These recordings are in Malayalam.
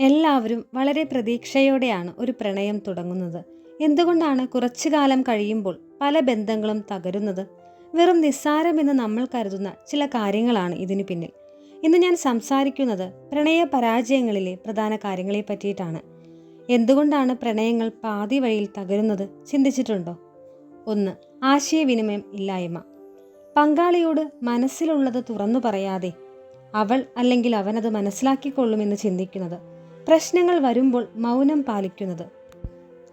എല്ലാവരും വളരെ പ്രതീക്ഷയോടെയാണ് ഒരു പ്രണയം തുടങ്ങുന്നത്. എന്തുകൊണ്ടാണ് കുറച്ചു കാലം കഴിയുമ്പോൾ പല ബന്ധങ്ങളും തകരുന്നത്? വെറും നിസ്സാരമെന്ന് നമ്മൾ കരുതുന്ന ചില കാര്യങ്ങളാണ് ഇതിനു പിന്നിൽ. ഇന്ന് ഞാൻ സംസാരിക്കുന്നത് പ്രണയ പരാജയങ്ങളിലെ പ്രധാന കാര്യങ്ങളെ പറ്റിയിട്ടാണ്. എന്തുകൊണ്ടാണ് പ്രണയങ്ങൾ പാതി വഴിയിൽ തകരുന്നത് ചിന്തിച്ചിട്ടുണ്ടോ? ഒന്ന് ആശയവിനിമയം ഇല്ലായ്മ. പങ്കാളിയോട് മനസ്സിലുള്ളത് തുറന്നു പറയാതെ അവൾ അല്ലെങ്കിൽ അവനത് മനസ്സിലാക്കിക്കൊള്ളുമെന്ന് ചിന്തിക്കുന്നത് പ്രശ്നങ്ങൾ വരുമ്പോൾ മൗനം പാലിക്കുന്നത്.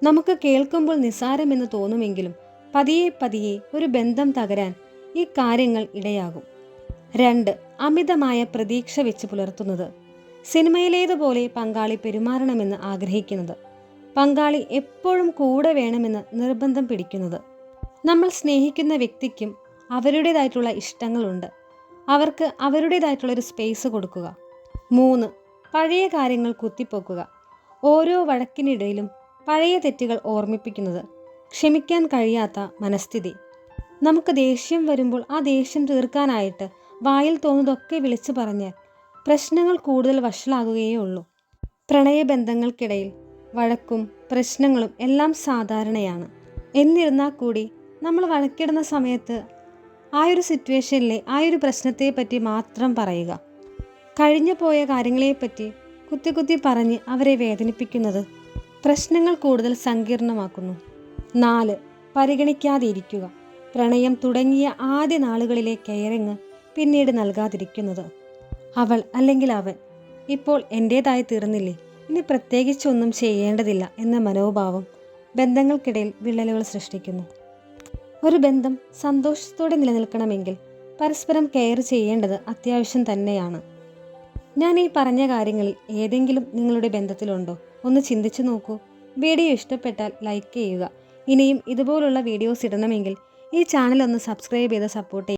നമുക്ക് കേൾക്കുമ്പോൾ നിസാരമെന്ന് തോന്നുമെങ്കിലും പതിയെ പതിയെ ഒരു ബന്ധം തകരാൻ ഈ കാര്യങ്ങൾ ഇടയാകും. രണ്ട് അമിതമായ പ്രതീക്ഷ വെച്ച് പുലർത്തുന്നത്. സിനിമയിലേതുപോലെ പങ്കാളി പെരുമാറണമെന്ന് ആഗ്രഹിക്കുന്നത്. പങ്കാളി എപ്പോഴും കൂടെ വേണമെന്ന് നിർബന്ധം പിടിക്കുന്നത്. നമ്മൾ സ്നേഹിക്കുന്ന വ്യക്തിക്കും അവരുടേതായിട്ടുള്ള ഇഷ്ടങ്ങളുണ്ട്. അവർക്ക് അവരുടേതായിട്ടുള്ള ഒരു സ്പേസ് കൊടുക്കുക. മൂന്ന് പഴയ കാര്യങ്ങൾ കുത്തിപ്പൊക്കുക. ഓരോ വഴക്കിനിടയിലും പഴയ തെറ്റുകൾ ഓർമ്മിപ്പിക്കുന്നത് ക്ഷമിക്കാൻ കഴിയാത്ത മനസ്ഥിതി. നമുക്ക് ദേഷ്യം വരുമ്പോൾ ആ ദേഷ്യം തീർക്കാനായിട്ട് വായിൽ തോന്നുന്നതൊക്കെ വിളിച്ചു പറഞ്ഞാൽ പ്രശ്നങ്ങൾ കൂടുതൽ വഷളാകുകയേ ഉള്ളൂ. പ്രണയബന്ധങ്ങൾക്കിടയിൽ വഴക്കും പ്രശ്നങ്ങളും എല്ലാം സാധാരണയാണ്. എന്നിരുന്നാൽ കൂടി നമ്മൾ വഴക്കിടുന്ന സമയത്ത് ആ ഒരു സിറ്റുവേഷനിലെ ആ ഒരു പ്രശ്നത്തെ പറ്റി മാത്രം പറയുക. കഴിഞ്ഞു പോയ കാര്യങ്ങളെപ്പറ്റി കുത്തി കുത്തി പറഞ്ഞ് അവരെ വേദനിപ്പിക്കുന്നത് പ്രശ്നങ്ങൾ കൂടുതൽ സങ്കീർണമാക്കുന്നു. നാല് പരിഗണിക്കാതിരിക്കുക. പ്രണയം തുടങ്ങിയ ആദ്യ നാളുകളിലെ കെയറിങ് പിന്നീട് നൽകാതിരിക്കുന്നത്. അവൾ അല്ലെങ്കിൽ അവൻ ഇപ്പോൾ എന്റേതായി തീർന്നില്ലേ? ഇനി പ്രത്യേകിച്ചൊന്നും ചെയ്യേണ്ടതില്ല എന്ന മനോഭാവം ബന്ധങ്ങൾക്കിടയിൽ വിള്ളലുകൾ സൃഷ്ടിക്കുന്നു. ഒരു ബന്ധം സന്തോഷത്തോടെ നിലനിൽക്കണമെങ്കിൽ പരസ്പരം കെയർ ചെയ്യേണ്ടത് അത്യാവശ്യം തന്നെയാണ്. ഞാൻ ഈ പറഞ്ഞ കാര്യങ്ങളിൽ ഏതെങ്കിലും നിങ്ങളുടെ ബന്ധത്തിലുണ്ടോ? ഒന്ന് ചിന്തിച്ചു നോക്കൂ. വീഡിയോ ഇഷ്ടപ്പെട്ടാൽ ലൈക്ക് ചെയ്യുക. ഇനിയും ഇതുപോലുള്ള വീഡിയോസ് ഇടണമെങ്കിൽ ഈ ചാനൽ ഒന്ന് സബ്സ്ക്രൈബ് ചെയ്ത് സപ്പോർട്ട് ചെയ്യുക